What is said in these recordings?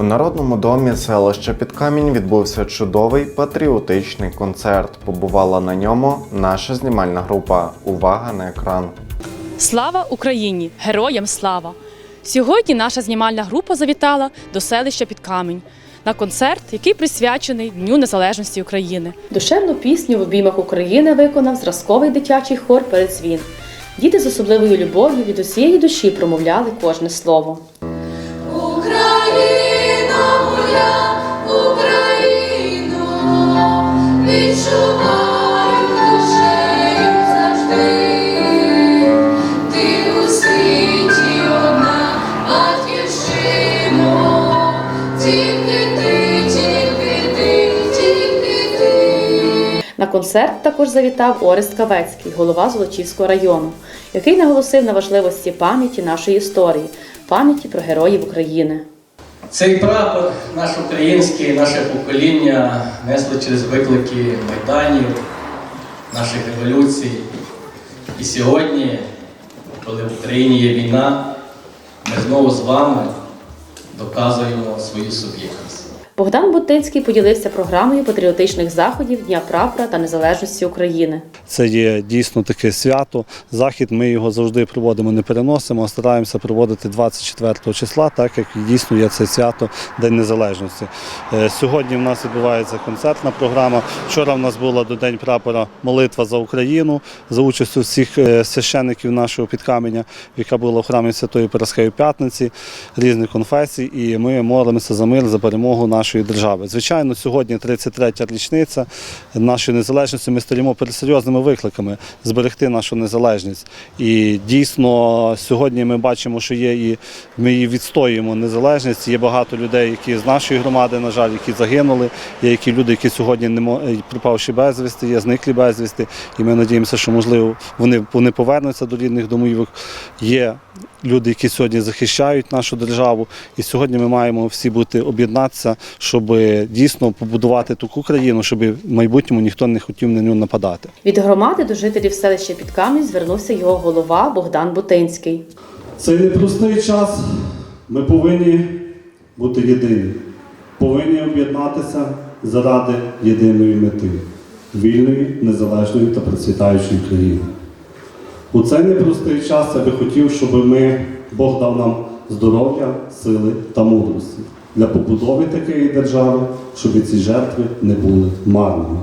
У народному домі селища Підкамінь відбувся чудовий патріотичний концерт. Побувала на ньому наша знімальна група. Увага на екран. Слава Україні! Героям слава! Сьогодні наша знімальна група завітала до селища Підкамінь на концерт, який присвячений Дню Незалежності України. Душевну пісню в обіймах України виконав зразковий дитячий хор «Передзвін». Діти з особливою любов'ю від усієї душі промовляли кожне слово. Концерт також завітав Орест Кавецький, голова Золочівського району, який наголосив на важливості пам'яті нашої історії, пам'яті про героїв України. Цей прапор, наш український, наше покоління несли через виклики майданів, наших революцій. І сьогодні, коли в Україні є війна, ми знову з вами доказуємо свою суб'єктність. Богдан Бутинський поділився програмою патріотичних заходів Дня прапора та незалежності України. Це є дійсно таке свято. Захід ми його завжди проводимо, не переносимо, а стараємося проводити 24 числа, так як дійсно є це свято День Незалежності. Е, Сьогодні в нас відбувається концертна програма. Вчора в нас була до День прапора молитва за Україну за участю всіх е, священників нашого підкаменя, яка була в храмі Святої Парасхеї П'ятниці, різних конфесій, і ми молимося за мир, за перемогу нашої держави. Звичайно, сьогодні 33-я річниця нашої незалежності. Ми стоїмо перед серйозними викликами зберегти нашу незалежність. І дійсно сьогодні ми бачимо, що є і ми її відстоюємо незалежність. Є багато людей, які з нашої громади, на жаль, які загинули. Є які люди, які сьогодні не мо- е, безвісти, є зниклі безвісти. І ми надіємося, що можливо вони, вони повернуться до рідних домівок. Є люди, які сьогодні захищають нашу державу. І сьогодні ми маємо всі бути об'єднатися, щоб дійсно побудувати таку країну, щоб в майбутньому ніхто не хотів на нього нападати. Від громади до жителів селища Підкамінь звернувся його голова Богдан Бутинський. Цей непростий час ми повинні бути єдині, повинні об'єднатися заради єдиної мети вільної, незалежної та процвітаючої країни. У цей непростий час я би хотів, щоб ми, Бог дав нам здоров'я, сили та мудрості для побудови такої держави, щоб ці жертви не були марними.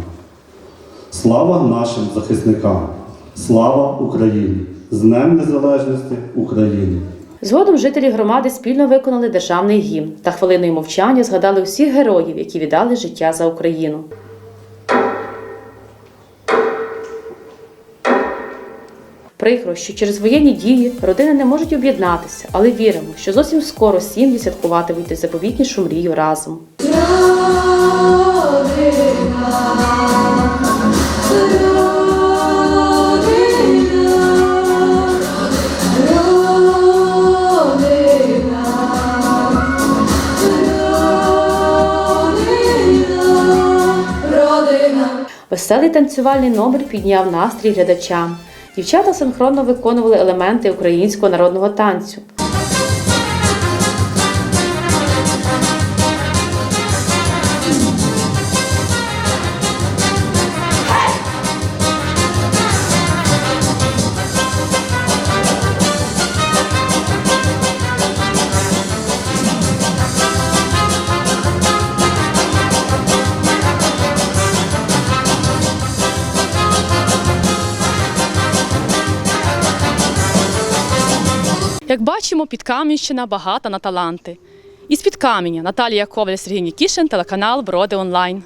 Слава нашим захисникам! Слава Україні! З Днем Незалежності України! Згодом жителі громади спільно виконали державний гімн та хвилиною мовчання згадали усіх героїв, які віддали життя за Україну. Прикро, що через воєнні дії родини не можуть об'єднатися, але віримо, що зовсім скоро сім'ї святкуватимуть найзаповітнішу мрію разом. Веселий танцювальний номер підняв настрій глядачам. Дівчата синхронно виконували елементи українського народного танцю. Як бачимо, Підкам'янщина багата на таланти. Із Підкам'яня Наталія Коваль, Сергій Нікішин, телеканал Броди Онлайн.